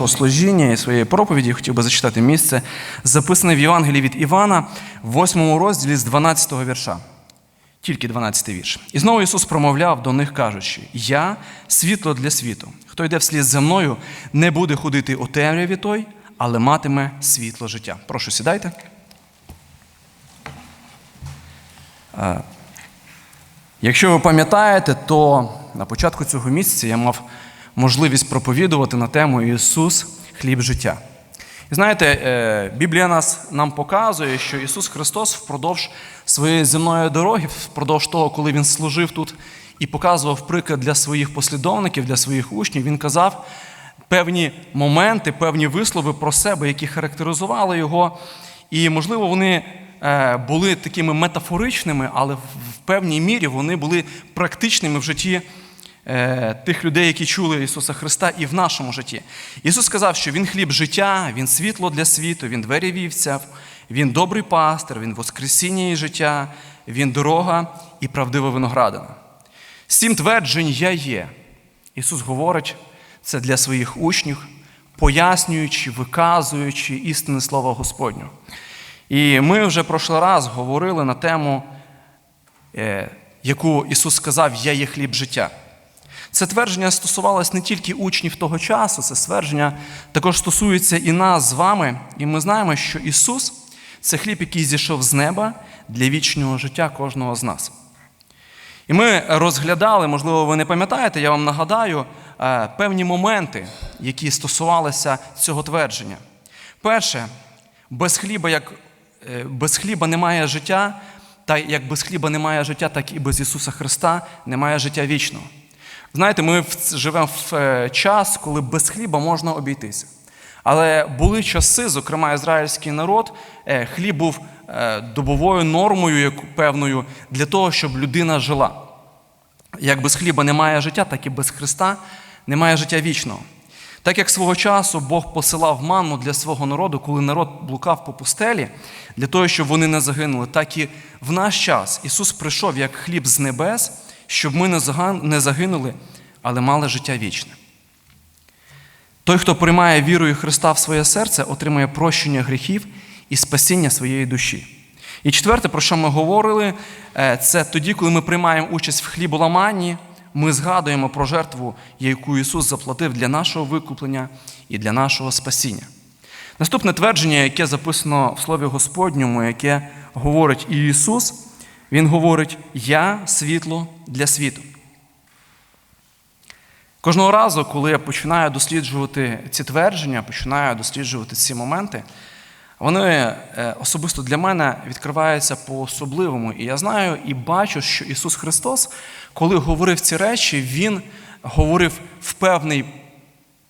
нашого служіння і своєї проповіді хотів би зачитати місце, записане в Євангелії від Івана, в 8 розділі з 12 вірша. Тільки 12 вірш. І знову Ісус промовляв до них, кажучи: Я світло для світу. Хто йде вслід за мною, не буде ходити у темряві той, але матиме світло життя. Прошу, сідайте. Е, Якщо ви пам'ятаєте, то на початку цього місяця я мав можливість проповідувати на тему Ісус хліб життя. І знаєте, е, Біблія нас, нам показує, що Ісус Христос впродовж своєї земної дороги, впродовж того, коли Він служив тут і показував приклад для своїх послідовників, для своїх учнів, Він казав певні моменти, певні вислови про себе, які характеризували його. І, можливо, вони е, були такими метафоричними, але в певній мірі вони були практичними в житті тих людей, які чули Ісуса Христа, і в нашому житті. Ісус сказав, що Він хліб життя, Він світло для світу, Він двері вівця, Він добрий пастир, Він воскресіння і життя, Він дорога і правдива виноградина. Сім тверджень я є. Ісус говорить це для своїх учнів, пояснюючи, виказуючи істинне слово Господню. І ми вже прошлий раз говорили на тему, е, яку Ісус сказав, Я є хліб життя. Це твердження стосувалось не тільки учнів того часу, це твердження також стосується і нас з вами. І ми знаємо, що Ісус це хліб, який зійшов з неба для вічного життя кожного з нас. І ми розглядали, можливо, ви не пам'ятаєте, я вам нагадаю, е, певні моменти, які стосувалися цього твердження. Перше, без хліба, як е, без хліба немає життя, та як без хліба немає життя, так і без Ісуса Христа немає життя вічного. Знаєте, ми живемо в е, час, коли без хліба можна обійтися. Але були часи, зокрема, ізраїльський народ, е, хліб був е, добовою нормою певною для того, щоб людина жила. Як без хліба немає життя, так і без Христа немає життя вічного. Так як свого часу Бог посилав манну для свого народу, коли народ блукав по пустелі, для того, щоб вони не загинули, так і в наш час Ісус прийшов як хліб з небес, щоб ми не загинули, але мали життя вічне. Той, хто приймає вірою Христа в своє серце, отримує прощення гріхів і спасіння своєї душі. І четверте, про що ми говорили, е, це тоді, коли ми приймаємо участь в хліболаманні, ми згадуємо про жертву, яку Ісус заплатив для нашого викуплення і для нашого спасіння. Наступне твердження, яке записано в Слові Господньому, яке говорить і Ісус, Він говорить: Я світло для світу. Кожного разу, коли я починаю досліджувати ці твердження, починаю досліджувати ці моменти, вони е, особисто для мене відкриваються по-особливому. І я знаю і бачу, що Ісус Христос, коли говорив ці речі, Він говорив в певний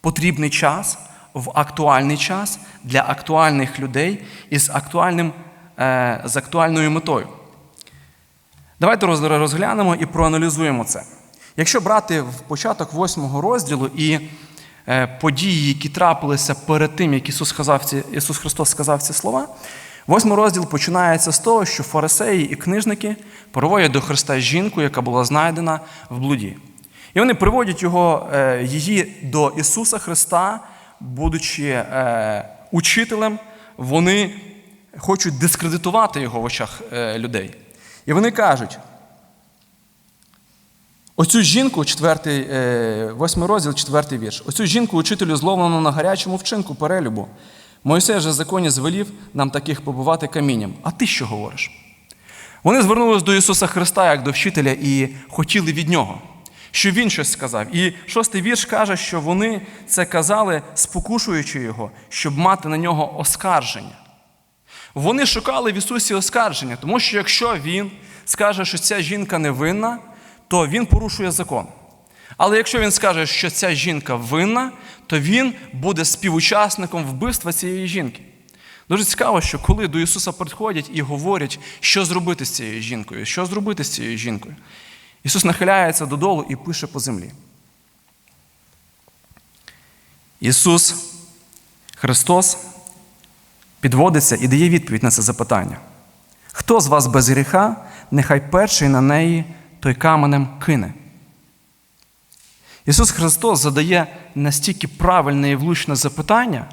потрібний час, в актуальний час для актуальних людей і з, актуальним, е, з актуальною метою. Давайте розглянемо і проаналізуємо це. Якщо брати в початок восьмого розділу і е, події, які трапилися перед тим, як Ісус, сказав ці, Ісус Христос сказав ці слова, восьмий розділ починається з того, що фарисеї і книжники проводять до Христа жінку, яка була знайдена в блуді. І вони приводять його, е, її до Ісуса Христа, будучи е, учителем, вони хочуть дискредитувати його в очах людей. І вони кажуть, Оцю жінку, четвертий, восьмий розділ, четвертий вірш. Оцю жінку учителю зловлено на гарячому вчинку перелюбу. Мойсей же в законі звелів нам таких побувати камінням. А ти що говориш? Вони звернулись до Ісуса Христа як до вчителя і хотіли від Нього, щоб Він щось сказав. І шостий вірш каже, що вони це казали, спокушуючи Його, щоб мати на нього оскарження. Вони шукали в Ісусі оскарження, тому що якщо Він скаже, що ця жінка невинна, то він порушує закон. Але якщо він скаже, що ця жінка винна, то він буде співучасником вбивства цієї жінки. Дуже цікаво, що коли до Ісуса приходять і говорять, що зробити з цією жінкою, що зробити з цією жінкою, Ісус нахиляється додолу і пише по землі. Ісус Христос підводиться і дає відповідь на це запитання. Хто з вас без гріха, нехай перший на неї той каменем кине. Ісус Христос задає настільки правильне і влучне запитання.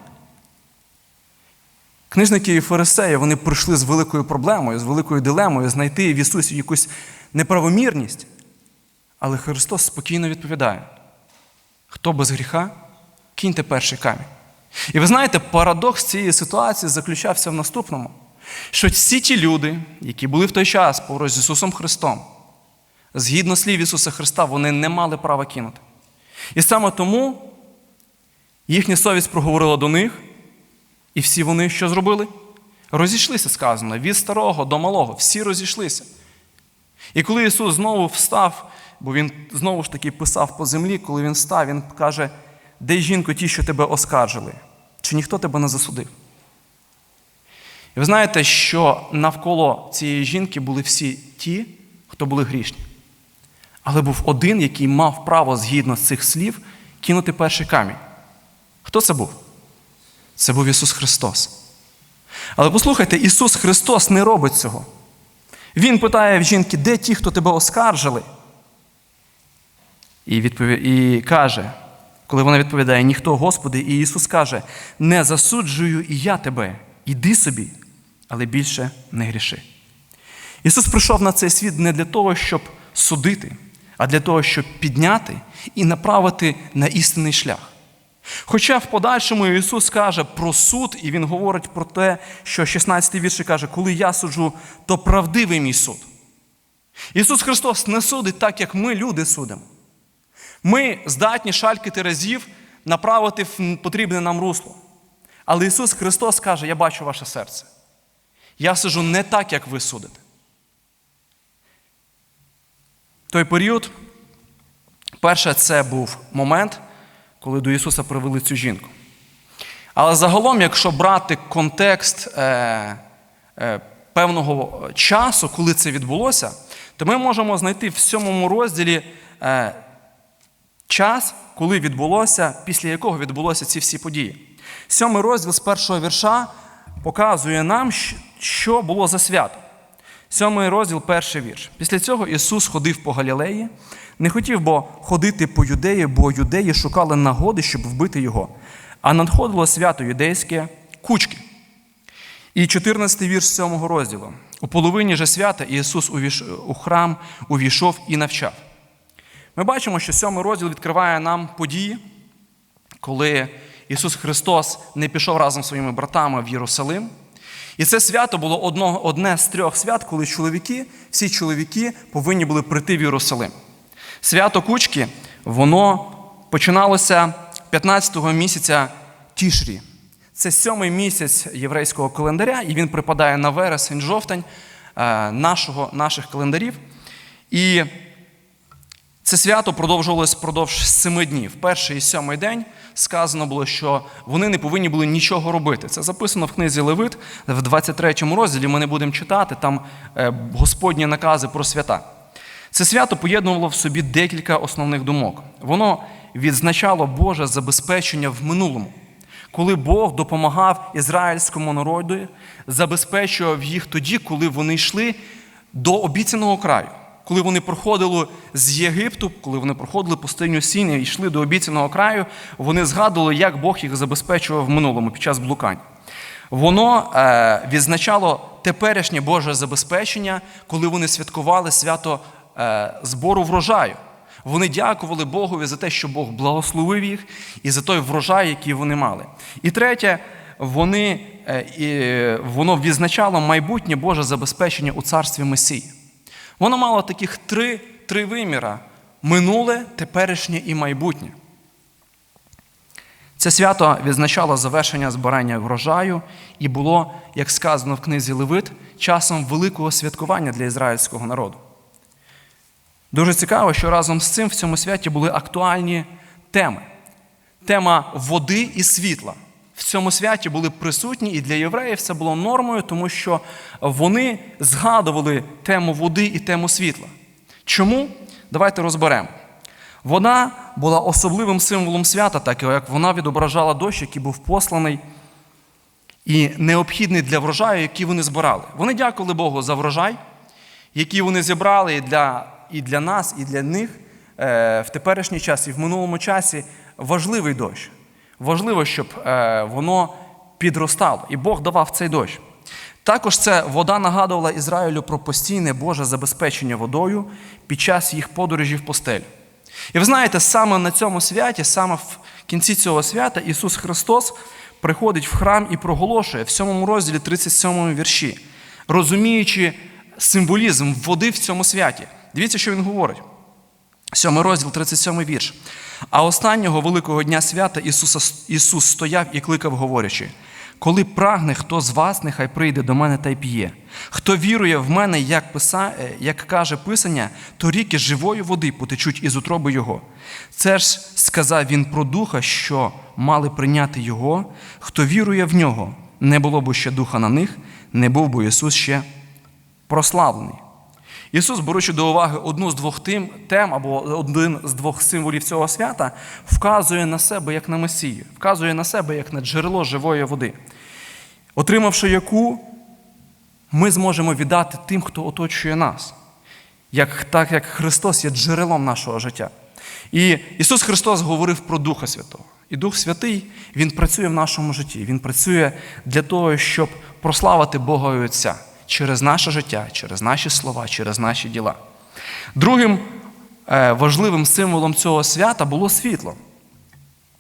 Книжники і фарисеї вони прийшли з великою проблемою, з великою дилемою знайти в Ісусі якусь неправомірність. Але Христос спокійно відповідає: хто без гріха, киньте перший камінь. І ви знаєте, парадокс цієї ситуації заключався в наступному: що всі ті люди, які були в той час поруч з Ісусом Христом, згідно слів Ісуса Христа, вони не мали права кинути. І саме тому їхня совість проговорила до них, і всі вони що зробили? Розійшлися, сказано, від старого до малого, всі розійшлися. І коли Ісус знову встав, бо Він знову ж таки писав по землі, коли Він встав, Він каже, де жінко ті, що тебе оскаржили, чи ніхто тебе не засудив? І ви знаєте, що навколо цієї жінки були всі ті, хто були грішні. Але був один, який мав право згідно з цих слів кинути перший камінь. Хто це був? Це був Ісус Христос. Але послухайте, Ісус Христос не робить цього. Він питає в жінки, де ті, хто тебе оскаржили? І, відпові... і каже, коли вона відповідає, ніхто, Господи, і Ісус каже, не засуджую і я тебе, іди собі, але більше не гріши. Ісус прийшов на цей світ не для того, щоб судити, а для того, щоб підняти і направити на істинний шлях. Хоча в подальшому Ісус каже про суд, і Він говорить про те, що 16-й вірші каже, коли я суджу, то правдивий мій суд. Ісус Христос не судить так, як ми, люди, судимо. Ми здатні шальки разів направити в потрібне нам русло. Але Ісус Христос каже, я бачу ваше серце. Я сижу не так, як ви судите. Той період, перше, це був момент, коли до Ісуса привели цю жінку. Але загалом, якщо брати контекст е, е, певного часу, коли це відбулося, то ми можемо знайти в сьомому розділі е, час, коли відбулося, після якого відбулося ці всі події. Сьомий розділ з першого вірша показує нам, що було за свято. Сьомий розділ, перший вірш. Після цього Ісус ходив по Галілеї, не хотів бо ходити по юдеї, бо юдеї шукали нагоди, щоб вбити його. А надходило свято юдейське кучки. І 14 вірш сьомого розділу. У половині же свята Ісус у храм увійшов і навчав. Ми бачимо, що сьомий розділ відкриває нам події, коли Ісус Христос не пішов разом зі своїми братами в Єрусалим. І це свято було одно, одне з трьох свят, коли чоловіки, всі чоловіки повинні були прийти в Єрусалим. Свято Кучки, воно починалося 15-го місяця Тішрі. Це сьомий місяць єврейського календаря, і він припадає на вересень, жовтень нашого, наших календарів. І це свято продовжувалось впродовж семи днів. Перший і сьомий день сказано було, що вони не повинні були нічого робити. Це записано в книзі Левит в 23 розділі. Ми не будемо читати там Господні накази про свята. Це свято поєднувало в собі декілька основних думок. Воно відзначало Боже забезпечення в минулому, коли Бог допомагав ізраїльському народу, забезпечував їх тоді, коли вони йшли до обіцяного краю. Коли вони проходили з Єгипту, коли вони проходили пустиню Сіні і йшли до обіцяного краю, вони згадували, як Бог їх забезпечував в минулому під час блукань. Воно е, відзначало теперішнє Боже забезпечення, коли вони святкували свято е, збору врожаю. Вони дякували Богові за те, що Бог благословив їх і за той врожай, який вони мали. І третє, вони, е, воно відзначало майбутнє Боже забезпечення у царстві Месії. Воно мало таких три три виміра: минуле, теперішнє і майбутнє. Це свято відзначало завершення збирання врожаю і було, як сказано в книзі Левит, часом великого святкування для ізраїльського народу. Дуже цікаво, що разом з цим в цьому святі були актуальні теми: тема води і світла. В цьому святі були присутні, і для євреїв це було нормою, тому що вони згадували тему води і тему світла. Чому? Давайте розберемо. Вода була особливим символом свята, так як вона відображала дощ, який був посланий і необхідний для врожаю, який вони збирали. Вони дякували Богу за врожай, який вони зібрали і для, і для нас, і для них е, в теперішній час і в минулому часі важливий дощ. Важливо, щоб е, воно підростало, і Бог давав цей дощ. Також це вода нагадувала Ізраїлю про постійне Боже забезпечення водою під час їх подорожі в постель. І ви знаєте, саме на цьому святі, саме в кінці цього свята, Ісус Христос приходить в храм і проголошує в 7 розділі 37 вірші, розуміючи символізм води в цьому святі. Дивіться, що він говорить. 7 розділ, 37 вірш. А останнього великого дня свята Ісуса, Ісус стояв і кликав, говорячи: коли прагне хто з вас, нехай прийде до мене та й п'є. Хто вірує в мене, як, писа, е, як каже Писання, то ріки живої води потечуть із утроби Його. Це ж сказав він про духа, що мали прийняти Його. Хто вірує в нього, не було б ще духа на них, не був би Ісус ще прославлений. Ісус, беручи до уваги одну з двох тем, тем або один з двох символів цього свята, вказує на себе як на Месію, вказує на себе як на джерело живої води, отримавши яку ми зможемо віддати тим, хто оточує нас, як, так як Христос є джерелом нашого життя. І Ісус Христос говорив про Духа Святого. І Дух Святий Він працює в нашому житті. Він працює для того, щоб прославити Бога і Отця через наше життя, через наші слова, через наші діла. Другим е, важливим символом цього свята було світло.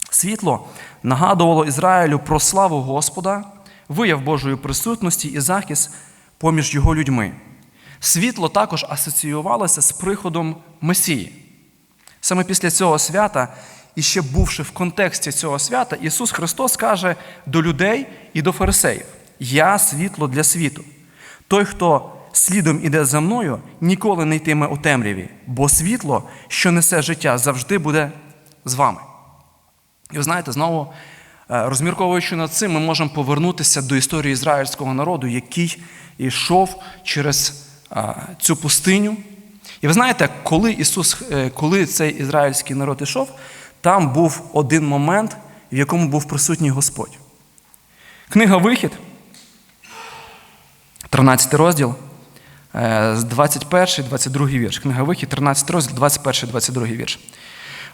Світло нагадувало Ізраїлю про славу Господа, вияв Божої присутності і захист поміж його людьми. Світло також асоціювалося з приходом Месії. Саме після цього свята, і ще бувши в контексті цього свята, Ісус Христос каже до людей і до фарисеїв: Я світло для світу. Той, хто слідом іде за мною, ніколи не йтиме у темряві, бо світло, що несе життя, завжди буде з вами. І ви знаєте, знову е, розмірковуючи над цим, ми можемо повернутися до історії ізраїльського народу, який йшов через е, цю пустиню. І ви знаєте, коли Ісус, е, коли цей ізраїльський народ ішов, там був один момент, в якому був присутній Господь. Книга Вихід, 13 розділ, з 21, 22 вірш. Книга Вихід, 13 розділ, 21, 22 вірш.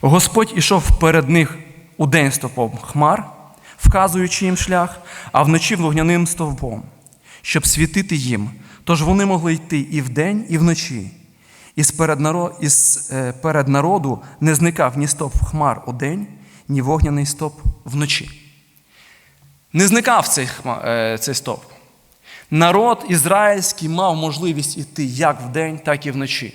Господь ішов перед них у день стовпом хмар, вказуючи їм шлях, а вночі вогняним стовпом, щоб світити їм. Тож вони могли йти і вдень, і вночі. І із перед народу не зникав ні стовп хмар у день, ні вогняний стовп вночі. Не зникав цей, цей стовп. Народ ізраїльський мав можливість іти як вдень, так і вночі.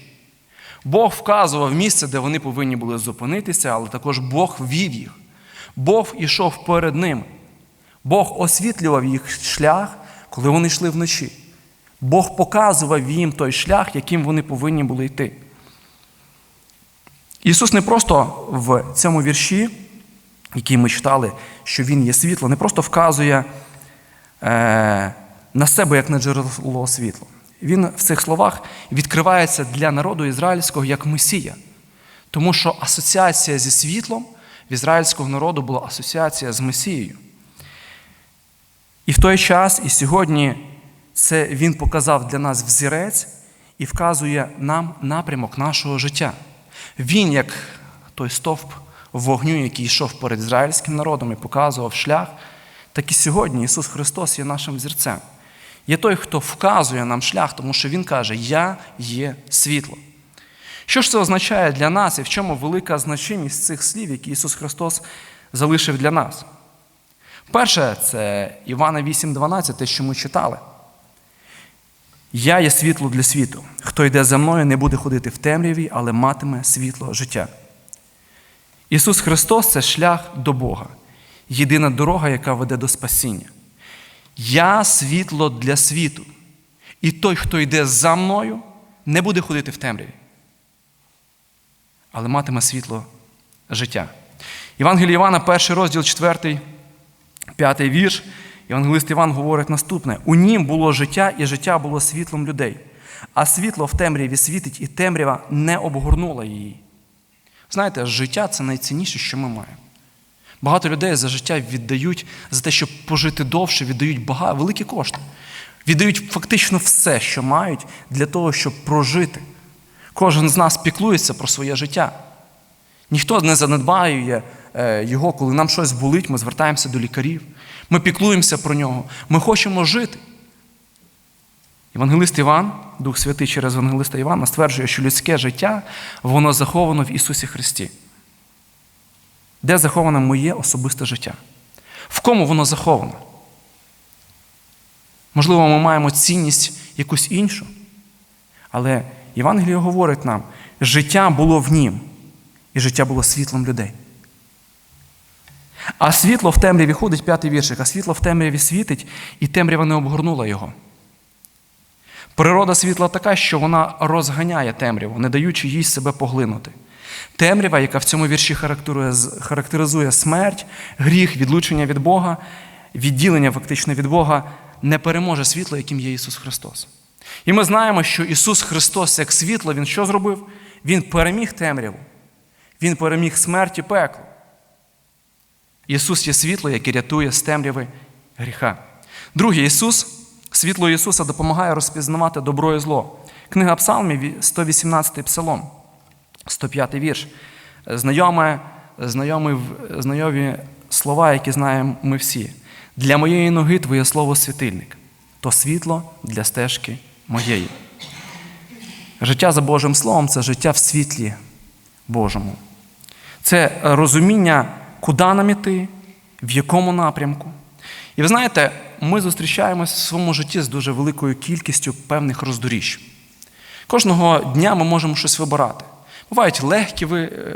Бог вказував місце, де вони повинні були зупинитися, але також Бог вів їх. Бог ішов перед ними. Бог освітлював їх шлях, коли вони йшли вночі. Бог показував їм той шлях, яким вони повинні були йти. Ісус не просто в цьому вірші, який ми читали, що Він є світло, не просто вказує е, на себе як на джерело світла. Він в цих словах відкривається для народу ізраїльського як Месія. Тому що асоціація зі світлом в ізраїльського народу була асоціація з Месією. І в той час, і сьогодні це він показав для нас взірець і вказує нам напрямок нашого життя. Він, як той стовп вогню, який йшов перед ізраїльським народом і показував шлях, так і сьогодні Ісус Христос є нашим взірцем. Є той, хто вказує нам шлях, тому що Він каже, Я є світло. Що ж це означає для нас і в чому велика значимість цих слів, які Ісус Христос залишив для нас? Перше, це Івана 8,12, те, що ми читали. Я є світло для світу. Хто йде за мною, не буде ходити в темряві, але матиме світло життя. Ісус Христос це шлях до Бога, єдина дорога, яка веде до спасіння. Я світло для світу. І той, хто йде за мною, не буде ходити в темряві, але матиме світло життя. Євангелій Івана, перший розділ, 4, 5 вірш. Євангелист Іван говорить наступне: у нім було життя, і життя було світлом людей, а світло в темряві світить, і темрява не обгорнула її. Знаєте, життя це найцінніше, що ми маємо. Багато людей за життя віддають за те, щоб пожити довше, віддають багато, великі кошти. Віддають фактично все, що мають, для того, щоб прожити. Кожен з нас піклується про своє життя. Ніхто не занедбає е, його, коли нам щось болить, ми звертаємося до лікарів, ми піклуємося про нього, ми хочемо жити. Євангелист Іван, Дух Святий через Євангелиста Івана, стверджує, що людське життя воно заховано в Ісусі Христі. Де заховане моє особисте життя? В кому воно заховано? Можливо, ми маємо цінність якусь іншу, але Євангеліє говорить нам, життя було в нім, і життя було світлом людей. А світло в темряві ходить п'ятий віршик, а світло в темряві світить, і темрява не обгорнула його. Природа світла така, що вона розганяє темряву, не даючи їй себе поглинути. Темрява, яка в цьому вірші характеризує смерть, гріх, відлучення від Бога, відділення фактично від Бога, не переможе світло, яким є Ісус Христос. І ми знаємо, що Ісус Христос, як світло, Він що зробив? Він переміг темряву, Він переміг смерть і пекло. Ісус є світло, яке рятує з темряви гріха. Друге, Ісус, світло Ісуса допомагає розпізнавати добро і зло. Книга Псалмів, 118 псалом, 105 вірш. Знайоме, знайомі, знайомі слова, які знаємо ми всі. Для моєї ноги Твоє слово світильник, то світло для стежки моєї. Життя за Божим Словом це життя в світлі Божому. Це розуміння, куди нам іти, в якому напрямку. І ви знаєте, ми зустрічаємося в своєму житті з дуже великою кількістю певних роздоріжж. Кожного дня ми можемо щось вибирати. Бувають легкий,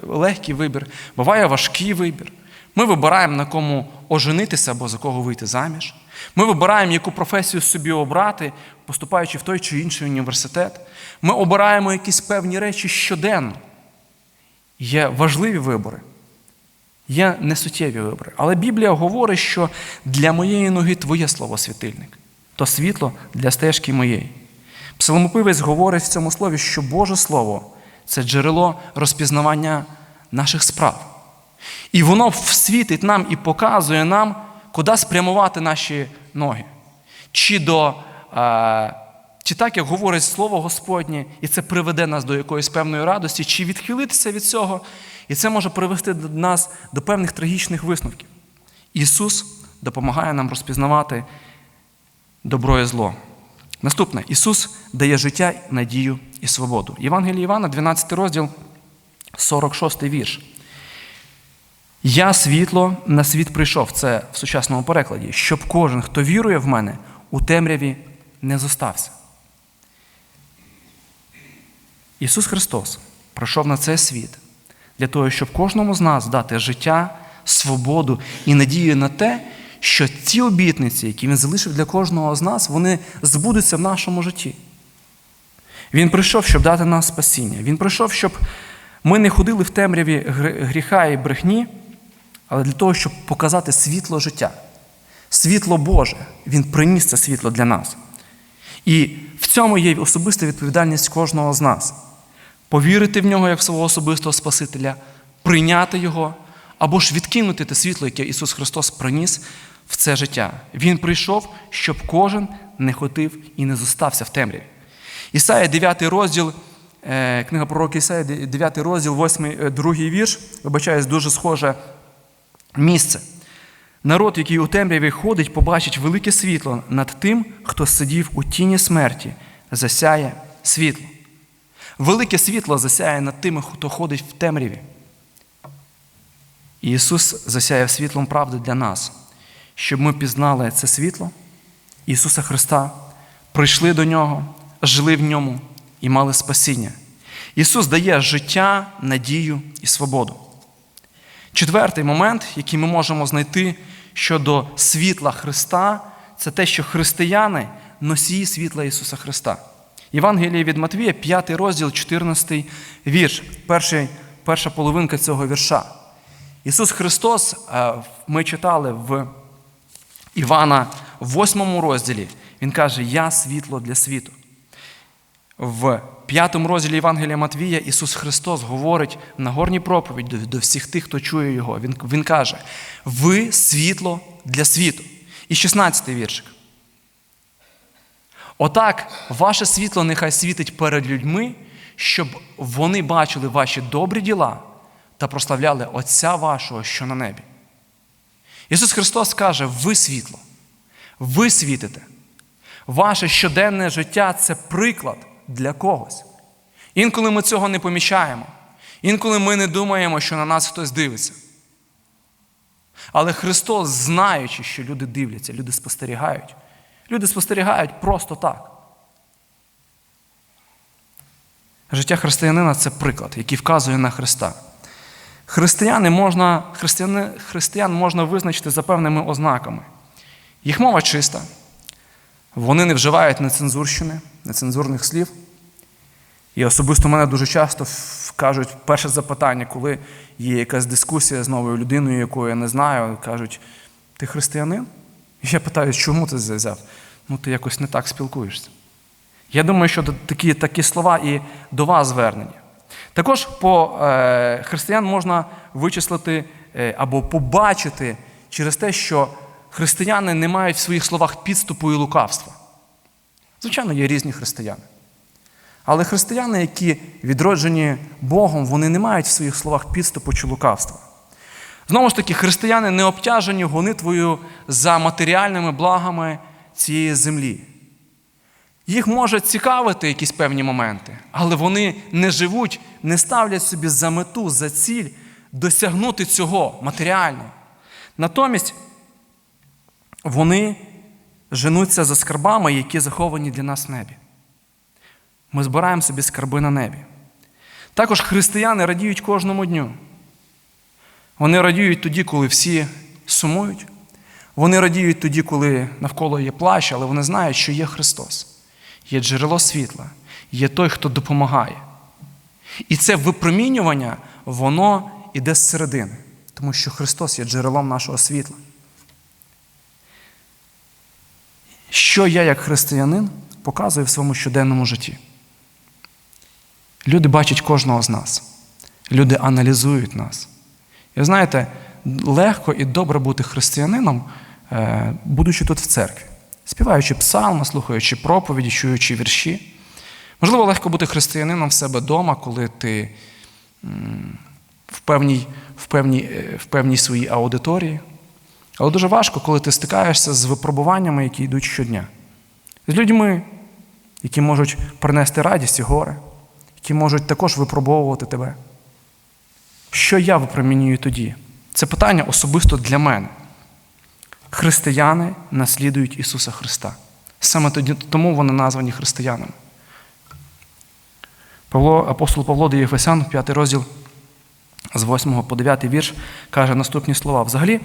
легкий вибір, буває важкий вибір. Ми вибираємо, на кому оженитися або за кого вийти заміж. Ми вибираємо, яку професію собі обрати, поступаючи в той чи інший університет. Ми обираємо якісь певні речі щоденно. Є важливі вибори, є несуттєві вибори. Але Біблія говорить, що для моєї ноги твоє слово світильник, то світло для стежки моєї. Псалмопивець говорить в цьому слові, що Боже Слово це джерело розпізнавання наших справ. І воно світить нам і показує нам, куди спрямувати наші ноги. Чи до, е, чи так, як говорить Слово Господнє, і це приведе нас до якоїсь певної радості, чи відхилитися від цього, і це може привести нас до певних трагічних висновків. Ісус допомагає нам розпізнавати добро і зло. Наступне, Ісус дає життя, надію і свободу. Євангеліє Івана, 12 розділ, 46 вірш. Я світло на світ прийшов, це в сучасному перекладі, щоб кожен, хто вірує в мене, у темряві не зостався. Ісус Христос прийшов на цей світ для того, щоб кожному з нас дати життя, свободу і надію на те, що ці обітниці, які Він залишив для кожного з нас, вони збудуться в нашому житті. Він прийшов, щоб дати нам спасіння. Він прийшов, щоб ми не ходили в темряві гріха і брехні але для того, щоб показати світло життя. Світло Боже, Він приніс це світло для нас. І в цьому є особиста відповідальність кожного з нас повірити в нього як свого особистого Спасителя, прийняти Його, або ж відкинути те світло, яке Ісус Христос приніс в це життя. Він прийшов, щоб кожен не хотів і не зостався в темряві. Ісая, 9 розділ, е, книга пророка Ісая, 9 розділ, 8, 2 вірш, вибачаюсь, дуже схоже місце. Народ, який у темряві ходить, побачить велике світло над тим, хто сидів у тіні смерті, засяє світло. Велике світло засяє над тими, хто ходить в темряві. І Ісус засяяв світлом правди для нас, щоб ми пізнали це світло Ісуса Христа, прийшли до Нього, жили в ньому і мали спасіння. Ісус дає життя, надію і свободу. Четвертий момент, який ми можемо знайти щодо світла Христа, це те, що християни носії світла Ісуса Христа. Євангеліє від Матвія, 5 розділ, 14 вірш, перший, перша половинка цього вірша. Ісус Христос, е, ми читали в Івана 8 розділі, Він каже: Я світло для світу. В п'ятому розділі Євангелія Матвія Ісус Христос говорить на горній проповіді до всіх тих, хто чує Його. Він він каже: Ви світло для світу. І 16-й віршик. Отак, ваше світло нехай світить перед людьми, щоб вони бачили ваші добрі діла та прославляли Отця вашого, що на небі. Ісус Христос каже: ви світло, ви світите. Ваше щоденне життя це приклад для когось. Інколи ми цього не помічаємо, інколи ми не думаємо, що на нас хтось дивиться. Але Христос, знаючи, що люди дивляться, люди спостерігають, люди спостерігають просто так. Життя християнина це приклад, який вказує на Христа. Християни можна, християни, християн можна визначити за певними ознаками. Їх мова чиста, вони не вживають нецензурщини, нецензурних слів. І особисто мене дуже часто кажуть перше запитання, коли є якась дискусія з новою людиною, яку я не знаю, кажуть, ти християнин? І я питаю, чому ти взяв? Ну, ти якось не так спілкуєшся. Я думаю, що такі такі слова і до вас звернені. Також по е, християн можна вичислити е, або побачити через те, що християни не мають в своїх словах підступу і лукавства. Звичайно, є різні християни. Але християни, які відроджені Богом, вони не мають в своїх словах підступу чи лукавства. Знову ж таки, християни не обтяжені гонитвою за матеріальними благами цієї землі. Їх може цікавити якісь певні моменти, але вони не живуть, не ставлять собі за мету, за ціль досягнути цього матеріально. Натомість вони женуться за скарбами, які заховані для нас в небі. Ми збираємо собі скарби на небі. Також християни радіють кожному дню. Вони радіють тоді, коли всі сумують. Вони радіють тоді, коли навколо є плащ, але вони знають, що є Христос, є джерело світла, є той, хто допомагає. І це випромінювання, воно іде зсередини, тому що Христос є джерелом нашого світла. Що я, як християнин, показую в своєму щоденному житті? Люди бачать кожного з нас. Люди аналізують нас. І ви знаєте, легко і добре бути християнином, е, будучи тут в церкві, співаючи псалми, слухаючи проповіді, чуючи вірші. Можливо, легко бути християнином в себе вдома, коли ти в певній, в, певній, е, в певній своїй аудиторії. Але дуже важко, коли ти стикаєшся з випробуваннями, які йдуть щодня. З людьми, які можуть принести радість і горе які можуть також випробовувати тебе. Що я випромінюю тоді? Це питання особисто для мене. Християни наслідують Ісуса Христа. Саме тоді, тому вони названі християнами. Павло, Апостол Павло до Єфесян, 5 розділ з 8 по 9 вірш, каже наступні слова. Взагалі,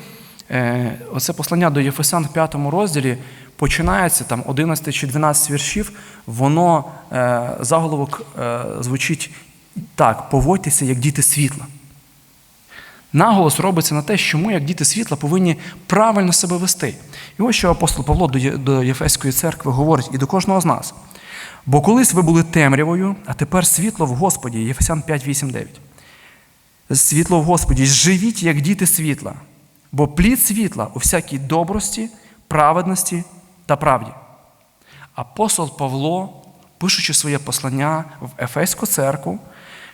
оце послання до Єфесян в 5 розділі починається там 11 чи 12 віршів, воно е, заголовок е, звучить так: поводьтеся, як діти світла. Наголос робиться на те, що ми, як діти світла, повинні правильно себе вести. І ось що апостол Павло до Єфеської церкви говорить і до кожного з нас. Бо колись ви були темрявою, а тепер світло в Господі, Єфесян 5, 8, 9. Світло в Господі, живіть, як діти світла, бо плід світла у всякій добрості, праведності та правді. Апостол Павло, пишучи своє послання в Ефеську церкву,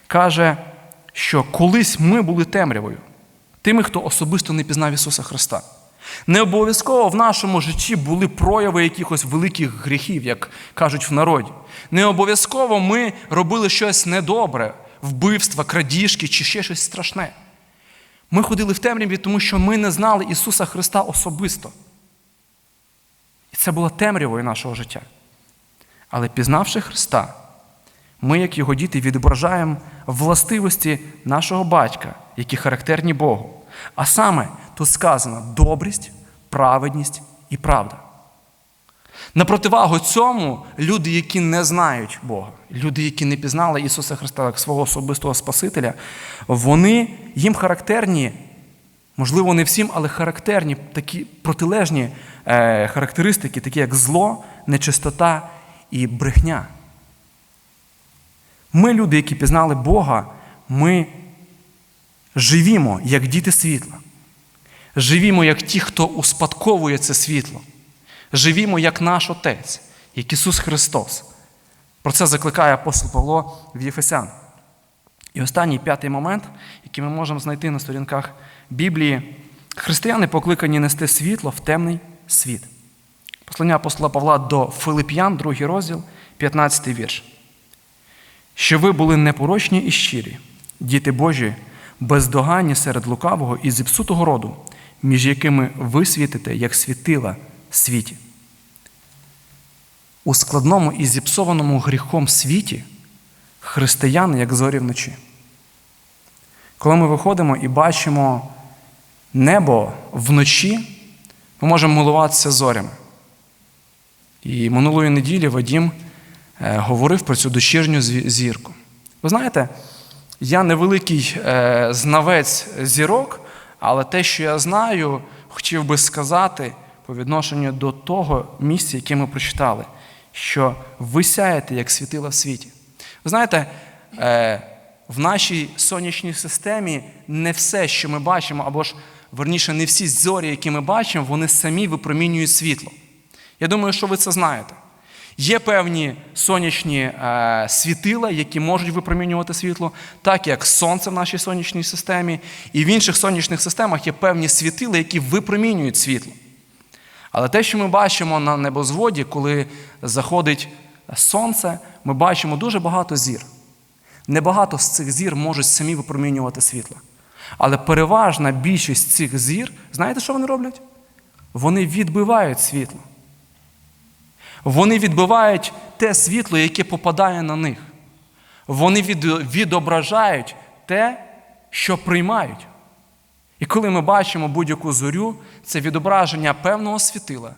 каже, що колись ми були темрявою, тими, хто особисто не пізнав Ісуса Христа. Не обов'язково в нашому житті були прояви якихось великих гріхів, як кажуть в народі. Не обов'язково ми робили щось недобре, вбивства, крадіжки чи ще щось страшне. Ми ходили в темряві, тому що ми не знали Ісуса Христа особисто. І це було темрявою нашого життя. Але пізнавши Христа, ми, як його діти, відображаємо властивості нашого батька, які характерні Богу. А саме тут сказано добрість, праведність і правда. На противагу цьому люди, які не знають Бога, люди, які не пізнали Ісуса Христа як свого особистого Спасителя, вони їм характерні Можливо, не всім, але характерні такі протилежні е, характеристики, такі як зло, нечистота і брехня. Ми, люди, які пізнали Бога, ми живімо як діти світла. Живімо як ті, хто успадковує це світло. Живімо як наш Отець, як Ісус Христос. Про це закликає апостол Павло в Єфесян. І останній п'ятий момент, який ми можемо знайти на сторінках Біблії, християни покликані нести світло в темний світ. Послання апостола Павла до Филип'ян, другий розділ, 15 вірш. Що ви були непорочні і щирі, діти Божі, бездоганні серед лукавого і зіпсутого роду, між якими ви світите, як світила світі. У складному і зіпсованому гріхом світі християни, як зорі вночі. Коли ми виходимо і бачимо небо вночі, ми можемо милуватися зорями. І минулої неділі Вадім е, говорив про цю дощірню зірку. Ви знаєте, я невеликий е, знавець зірок, але те, що я знаю, хотів би сказати по відношенню до того місця, яке ми прочитали, що ви сяєте, як світила в світі. Ви знаєте, е, в нашій сонячній системі не все, що ми бачимо, або ж верніше, не всі зорі, які ми бачимо, вони самі випромінюють світло. Я думаю, що ви це знаєте. Є певні сонячні е, світила, які можуть випромінювати світло, так як сонце в нашій сонячній системі, і в інших сонячних системах є певні світила, які випромінюють світло. Але те, що ми бачимо на небозводі, коли заходить сонце, ми бачимо дуже багато зір. Небагато з цих зір можуть самі випромінювати світло. Але переважна більшість цих зір, знаєте, що вони роблять? Вони відбивають світло. Вони відбивають те світло, яке попадає на них. Вони відображають те, що приймають. І коли ми бачимо будь-яку зорю, це відображення певного світила,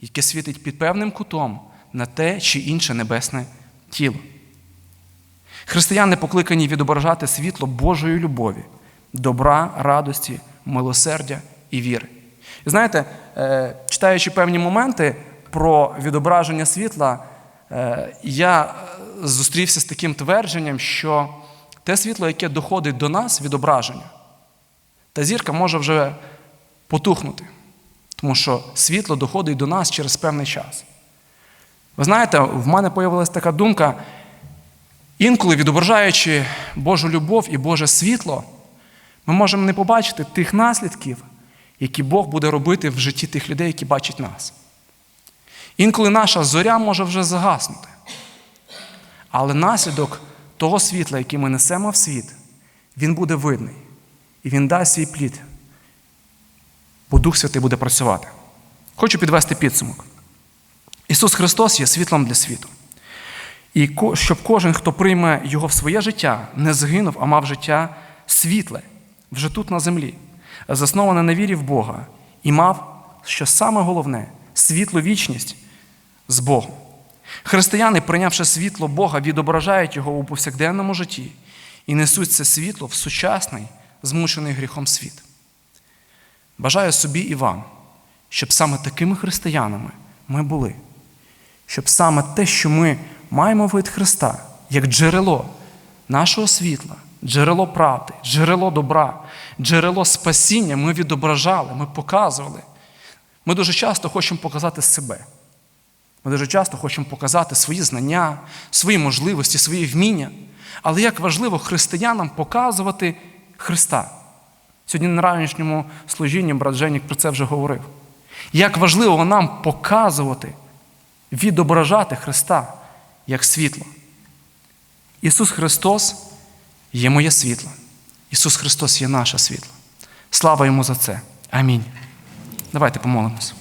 яке світить під певним кутом на те чи інше небесне тіло. Християни покликані відображати світло Божої любові, добра, радості, милосердя і віри. І знаєте, е, читаючи певні моменти про відображення світла, е, я е, зустрівся з таким твердженням, що те світло, яке доходить до нас, відображення, та зірка може вже потухнути, тому що світло доходить до нас через певний час. Ви знаєте, в мене з'явилася така думка, інколи відображаючи Божу любов і Боже світло, ми можемо не побачити тих наслідків, які Бог буде робити в житті тих людей, які бачать нас. Інколи наша зоря може вже загаснути. Але наслідок того світла, який ми несемо в світ, він буде видний. І він дасть свій плід, бо Дух Святий буде працювати. Хочу підвести підсумок. Ісус Христос є світлом для світу. І щоб кожен, хто прийме Його в своє життя, не згинув, а мав життя світле, вже тут на землі, засноване на вірі в Бога, і мав, що саме головне, світлу вічність з Богом. Християни, прийнявши світло Бога, відображають його у повсякденному житті і несуть це світло в сучасний, змушений гріхом світ. Бажаю собі і вам, щоб саме такими християнами ми були, щоб саме те, що ми маємо від Христа, як джерело нашого світла, джерело правди, джерело добра, джерело спасіння, ми відображали, ми показували. Ми дуже часто хочемо показати себе. Ми дуже часто хочемо показати свої знання, свої можливості, свої вміння. Але як важливо християнам показувати Христа. Сьогодні на ранішньому служінні брат Женік про це вже говорив. Як важливо нам показувати, відображати Христа як світло. Ісус Христос є моє світло. Ісус Христос є наше світло. Слава йому за це. Амінь. Давайте помолимось.